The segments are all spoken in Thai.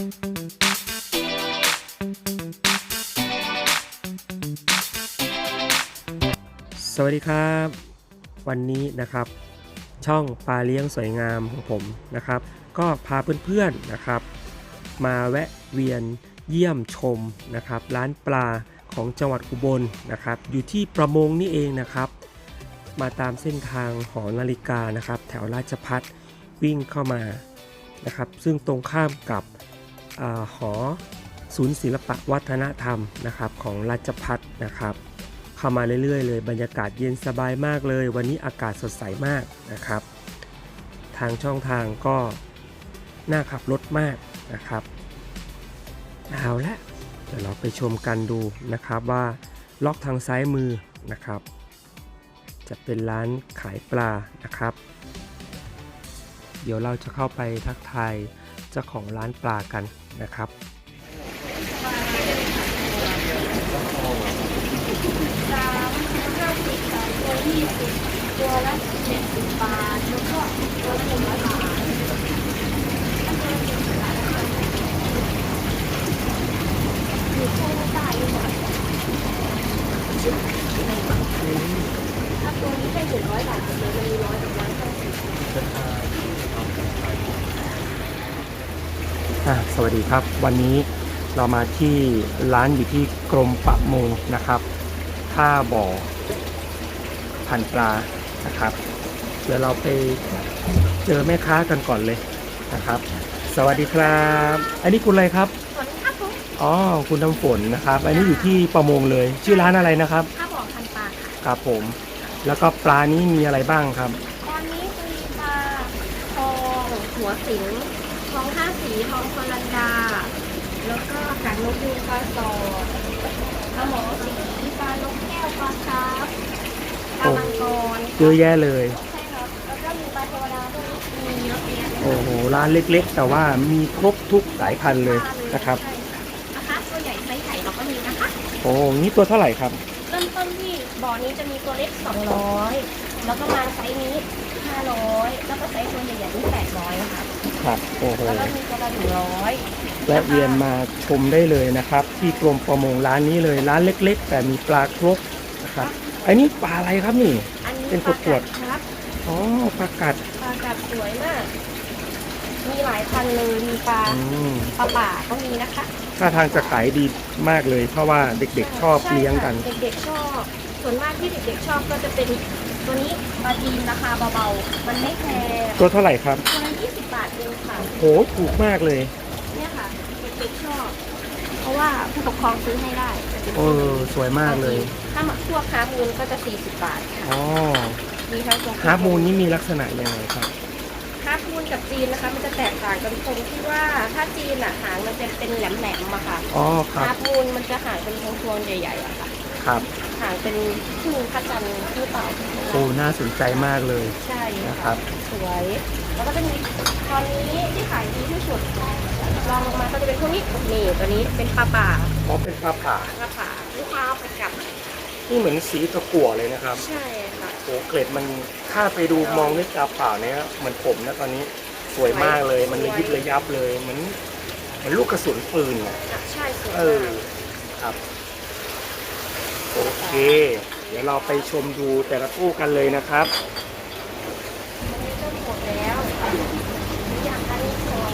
สวัสดีครับ วันนี้นะครับ ช่องปลาเลี้ยงสวยงามของผมนะครับ ก็พาเพื่อนๆนะครับ มาแวะเวียนเยี่ยมชมนะครับ ร้านปลาของจังหวัดอุบลนะครับ อยู่ที่ประมงนี่เองนะครับ มาตามเส้นทางหอนาฬิกานะครับ แถวราชพัฒวิ่งเข้ามานะครับ ซึ่งตรงข้ามกับ หอศูนย์ศิลปะวัฒนธรรมนะครับของราชพัฒนะครับ เข้ามาเรื่อยๆเลย บรรยากาศเย็นสบายมากเลย วันนี้อากาศสดใสมากนะครับ ทางช่องทางก็น่าขับรถมากนะครับเอาละเดี๋ยวเราไปชมกันดูนะครับว่าล็อกทางซ้ายมือนะครับ จะเป็นร้านขายปลานะครับ เดี๋ยวเราจะเข้าไปทักทายเจ้าของร้านปลากัน นะครับสามห้าสิบสามตัวยี่สิบตัวละเจ็ดสิบบาทแล้วก็ตัวละหนึ่งร้อยบาทอยู่ช่วงใต้อยู่หมดถ้าตัวนี้เป็นหนึ่งร้อยบาทหมดเลยมันมีร้อยกับร้อยห้าสิบ อะ สวัสดีครับ วันนี้เรามาที่ร้านอยู่ที่กรมประมงนะครับท่าบ่อพันปลานะครับเดี๋ยวเราไปเจอแม่ค้ากันก่อนเลยนะครับ สวัสดีครับ อันนี้คุณอะไรครับสวัสดีครับผมอ๋อคุณน้ำฝนนะครับ อันนี้อยู่ที่ประมงเลย ชื่อร้านอะไรนะครับข้าวบอกพันปลาค่ะครับผม แล้วก็ปลานี้มีอะไรบ้างครับ ตอนนี้มีปลาทองหัวสิง ทองห้าสีทองคอลันดา แล้วก็หางนกยูงปลาสอดปลาหมอสีปลานกแก้วปลาคาร์ฟปลามังกรเยอะแยะเลย ใช่ครับแล้วก็มีปลาเทวดาด้วยมีเยอะแยะเลยโอ้โห ร้านเล็กๆ แต่ว่ามีครบทุกสายพันธุ์เลยนะครับ ใช่นะคะตัวใหญ่ไซส์ใหญ่เราก็มีนะคะ โอ้นี่ตัวเท่าไหร่ครับ เริ่มต้นที่บ่อนี้จะมีตัวเล็ก200 แล้วก็มาไซส์นี้500แล้วก็ไซส์ตัวใหญ่ๆนี่800ค่ะครับโอ้โหแล้วก็มีตัวละ100แวะเวียนมาชมได้เลยนะครับ ที่กรมประมงร้านนี้เลยร้านเล็ก ๆ แต่มีปลาครบนะครับอันนี้ปลาอะไรครับนี่ อันนี้เป็นปลาขวกัดดครับอ๋อปลากัดปลากัดสวยมาก มีหลายพันเลยมีปลาอืมปลาป่าก็มีนะคะถ้าทางจะขายดีมากเลย เพราะว่าเด็กๆชอบใช่เลี้ยงกันค่ะเด็กๆชอบส่วนมากที่เด็กๆชอบก็จะเป็น ตัวนี้ปลาจีนราคาเบาๆ มันไม่แพงตัวเท่าไหร่ครับ ตัวละ20 บาทเองค่ะ โหถูกมากเลย เนี่ยค่ะเด็กๆชอบ เพราะว่าผู้ปกครองซื้อให้ได้จะเป็นเออสวยมากเลย ถ้าหมักพวกฮาร์มูนก็จะ 40 บาทค่ะ อ๋อมีทั้งตัวฮาร์ปมูนนี่มีลักษณะยังไงครับฮาร์มูนกับจีนนะคะ มันจะแตกต่างกันตรงที่ว่าถ้าจีนอะหางมันจะเป็นแหลมๆอะค่ะอ๋อครับฮาร์มูนมันจะหางเป็นพวงๆใหญ่ๆอะค่ะ ครับหางเป็นพึ่งพระจันทร์หรือเปล่าโอ้น่าสนใจมากเลยใช่นะครัค่ะบสวย แล้วก็จะมีตอนนี้ที่ขายดีที่สุดลองลงมาก็จะเป็นพวกนี้นี่ตัวนี้เป็นปลาป่าอ๋อเป็นปลาผ่าปลาป่าลูกค้าเอาไปกลับนี่เหมือนสีตะกั่วเลยนะครับ ใช่ค่ะโอ้เกล็ดมันถ้าไปดูมองด้วยตาเปล่าเนี่ยเหมือนผมนะตอนนี้สวยมากเลย มันระยิบระยับเลยเหมือนเหมือนลูกกระสุนปืนอะใช่สวยเออมากครับโอ เค เดี๋ยวเราไปชมดูแต่ละตู้กันเลยนะครับอันนี้ก็หมดแล้วอยากได้สวย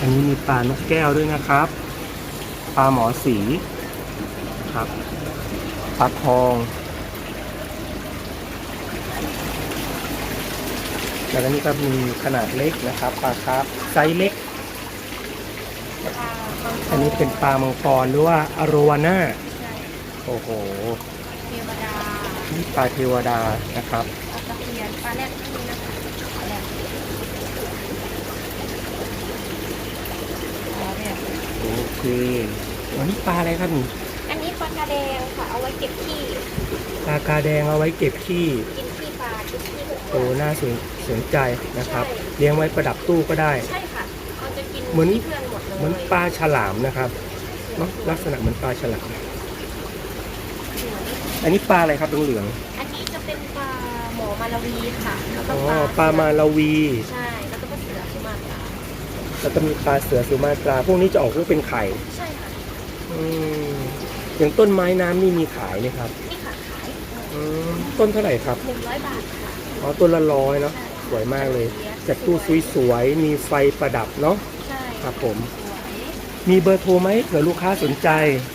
อันนี้มีปลานกแก้วด้วยนะครับ ปลาหมอสีครับปลาทองแล้วก็นี่ก็มีขนาดเล็กนะครับปลาคาร์ฟไซส์เล็ก อันนี้เป็นปลามังกรหรือว่าอโรวาน่าใช่โอ้โหเทวดานี่ปลาเทวดานะครับปลาตะเพียนปลาแรดก็มีนะคะปลาแรดปลาแรดโอเคอันนี้ปลาอะไรครับนี่อันนี้ปลากระแดงค่ะเอาไว้เก็บขี้ปลากาแดงเอาไว้เก็บขี้กินขี้ปลากินขี้ทุกคโอ้นน่าสนสนใจนะครับ เลี้ยงไว้ประดับตู้ก็ได้ ใช่ค่ะมันจะกินเหมือนขี้เพื่อนหมด เลยเหมือนปลาฉลามนะครับเนอะลักษณะเหมือนปลาฉลาม อันนี้ปลาอะไรครับเหลืองอันนี้จะเป็นปลาหมอมาลาวีค่ะแล้วๆก็อ๋อปลาปลามาลาวี ใช่แล้วก็ปลาเสือแล้วก็มีปลาเสือสุมาตรา พวกนี้จะออกลูกเป็นไข่ใช่ค่ะอืมอย่างต้นไม้น้ำนี่มีขายไหมครับนี่ค่ะขายอืมต้นเท่าไหร่ครับ หนึ่งร้อยบาทค่ะอ๋อ ต้นละร้อยเนาะใช่สวยมากเลยจากตู้สวยๆ มีไฟประดับเนาะ ใช่ครับผมสวย มีเบอร์โทรไหมเผื่อลูกค้าสนใจ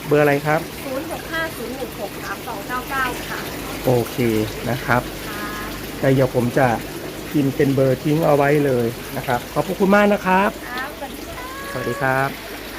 เบอร์อะไรครับศูนย์หกห้าศูนย์หนึ่งหกสามสองเก้าเก้าค่ะโอเคนะครับค่ะแต่เดี๋ยวผมจะพิมพ์เป็นเบอร์ทิ้งเอาไว้เลยนะครับ ขอบพระคุณมากนะครับ ครับสวัสดีค่ะ สวัสดีครับ